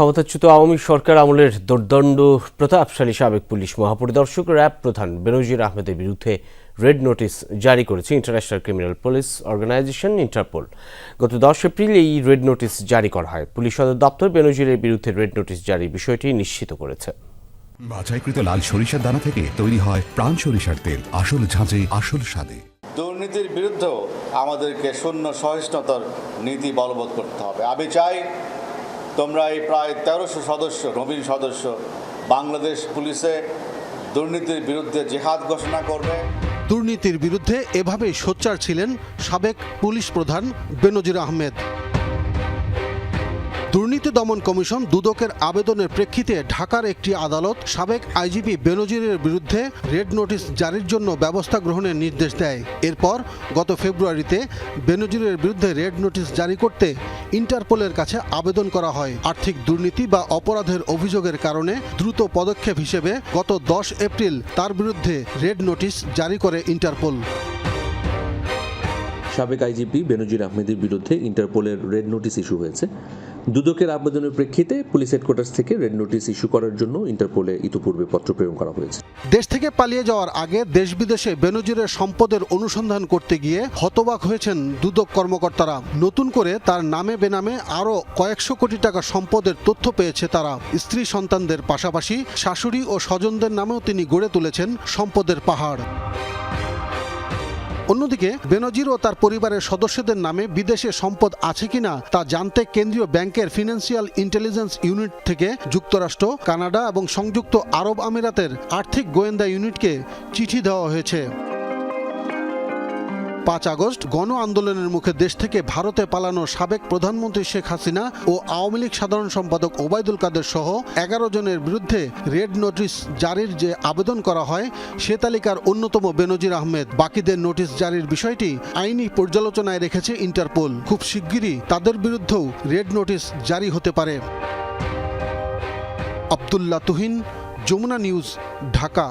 ক্ষমতাচ্যুত আওয়ামী সরকার আমলের দুর্দণ্ড প্রতাপশালী সাবেক পুলিশ মহাপরিদর্শক র্যাব প্রধান বেনজির আহমেদের বিরুদ্ধে রেড নোটিশ জারি করেছে international criminal police organization Interpol. গত দশ এপ্রিল এই রেড নোটিশ জারি করা হয়। পুলিশ সদর দপ্তর বেনজিরের বিরুদ্ধে রেড নোটিশ জারির বিষয়টি নিশ্চিত করেছে। বাছাইকৃত লাল সরিষার দানা থেকে তৈরি হয় প্রাণ সরিষার তেল আসল ঝাঁঝে আসল স্বাদে। দুর্নীতির বিরুদ্ধেও আমাদেরকে শূন্য সহিষ্ণুতার নীতি বলবৎ করতে হবে। আমি চাই তোমরা এই প্রায় তেরোশো সদস্য, নবীন সদস্য বাংলাদেশ পুলিশে দুর্নীতির বিরুদ্ধে জেহাদ ঘোষণা করবে। দুর্নীতির বিরুদ্ধে এভাবেই সোচ্চার ছিলেন সাবেক পুলিশ প্রধান বেনজির আহমেদ। দুর্নীতি দমন কমিশন দুদকের আবেদনের প্রেক্ষিতে ঢাকার একটি আদালত সাবেক আইজিপি বেনজিরের বিরুদ্ধে রেড নোটিশ জারির জন্য ব্যবস্থা গ্রহণের নির্দেশ দেয়। এরপর গত ফেব্রুয়ারিতে বেনজিরের বিরুদ্ধে রেড নোটিশ জারি করতে ইন্টারপোলের কাছে আবেদন করা হয়। আর্থিক দুর্নীতি বা অপরাধের অভিযোগের কারণে দ্রুত পদক্ষেপ হিসেবে গত দশ এপ্রিল তার বিরুদ্ধে রেড নোটিশ জারি করে ইন্টারপোল। সাবেক আইজিপি বেনজির আহমেদের বিরুদ্ধে ইন্টারপোলের রেড নোটিস ইস্যু হয়েছে। দুদকের আবেদনের প্রেক্ষিতে পুলিশ হেডকোয়ার্টার্স থেকে রেড নোটিস ইস্যু করার জন্য ইন্টারপোলে ইতিপূর্বে পত্র প্রেরণ করা হয়েছে। দেশ থেকে পালিয়ে যাওয়ার আগে দেশ বিদেশে বেনজিরের সম্পদের অনুসন্ধান করতে গিয়ে হতবাক হয়েছেন দুদক কর্মকর্তারা। নতুন করে তার নামে বেনামে আরও কয়েকশো কোটি টাকা সম্পদের তথ্য পেয়েছে তারা। স্ত্রী সন্তানদের পাশাপাশি শাশুড়ি ও স্বজনদের নামেও তিনি গড়ে তুলেছেন সম্পদের পাহাড়। অন্যদিকে, বেনজির ও তার পরিবারের সদস্যদের নামে বিদেশে সম্পদ আছে কিনা তা জানতে কেন্দ্রীয় ব্যাংকের ফিনান্সিয়াল ইন্টেলিজেন্স ইউনিট থেকে যুক্তরাষ্ট্র, কানাডা এবং সংযুক্ত আরব আমিরাতের আর্থিক গোয়েন্দা ইউনিটকে চিঠি দেওয়া হয়েছে। পাঁচ আগস্ট গণ আন্দোলনের মুখে দেশ থেকে ভারতে পালানো সাবেক প্রধানমন্ত্রী শেখ হাসিনা ও আওয়ামী লীগ সাধারণ সম্পাদক ওবায়দুল কাদের সহ এগারো জনের বিরুদ্ধে রেড নোটিশ জারির যে আবেদন করা হয়, সে তালিকার অন্যতম বেনজির আহমেদ। বাকিদের নোটিশ জারির বিষয়টি আইনি পর্যালোচনায় রেখেছে ইন্টারপোল। খুব শিগগিরই তাদের বিরুদ্ধেও রেড নোটিশ জারি হতে পারে। আবদুল্লাহ তুহিন, যমুনা নিউজ, ঢাকা।